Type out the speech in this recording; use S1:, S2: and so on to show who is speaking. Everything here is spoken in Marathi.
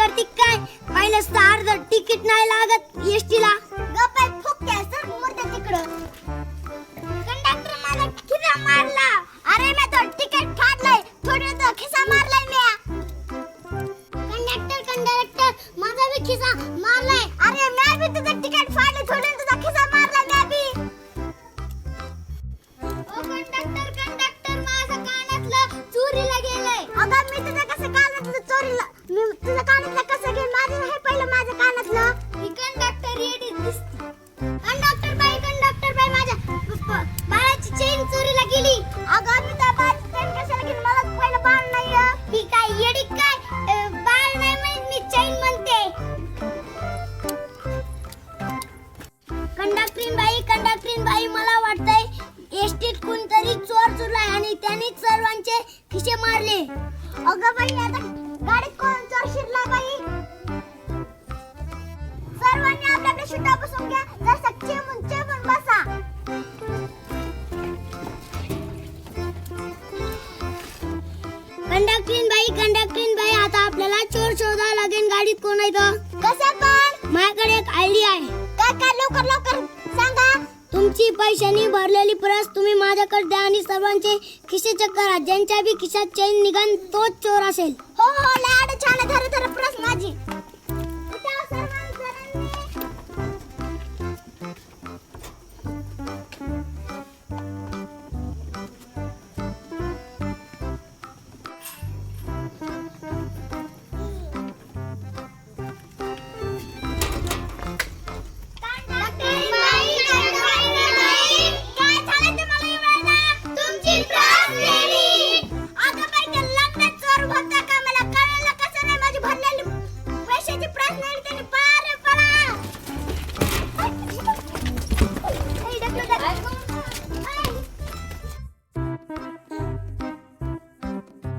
S1: करते काय? पहिलंच तर अर्ध तिकीट नाही लागत एसटी ला गप्पा फुकत्या सर मुर्द्या तिकडं. कंडक्टर मला खिसा मारला. अरे मी तो तिकीट फाडलंय थोडं तो खिसा मारलाय मी कंडक्टर कंडक्टर माझा बी खिसा मारलाय. अरे मी बी तुझं तिकीट फाडले. थोडं तुझा खिसा मारलाय मी बी. ओ कंडक्टर कंडक्टर माझं कानातलं चोरीला गेलंय. अगं मी तुझं कसं कानातलं चोरीला मी तुझं कानातलं अगं बाई आता गाडीत कोण चोर शिरला बाई? सर्वांनी आपल्याकडे शिटा बसून घ्या. जर सच्चे मुंचे पण बसा. कंडक्टरीन बाई कंडक्टरीन बाई आता आपल्याला चोर शोधावं लागेल गाडीत कोण आहे तर तुमची पैशाने भरलेली परस तुम्ही माझ्याकडे द्या आणि सर्वांचे खिसे चेक करा. ज्यांच्या बी खिशात चैन निघान तोच चोर असेल. हो हो लाड छान धर धर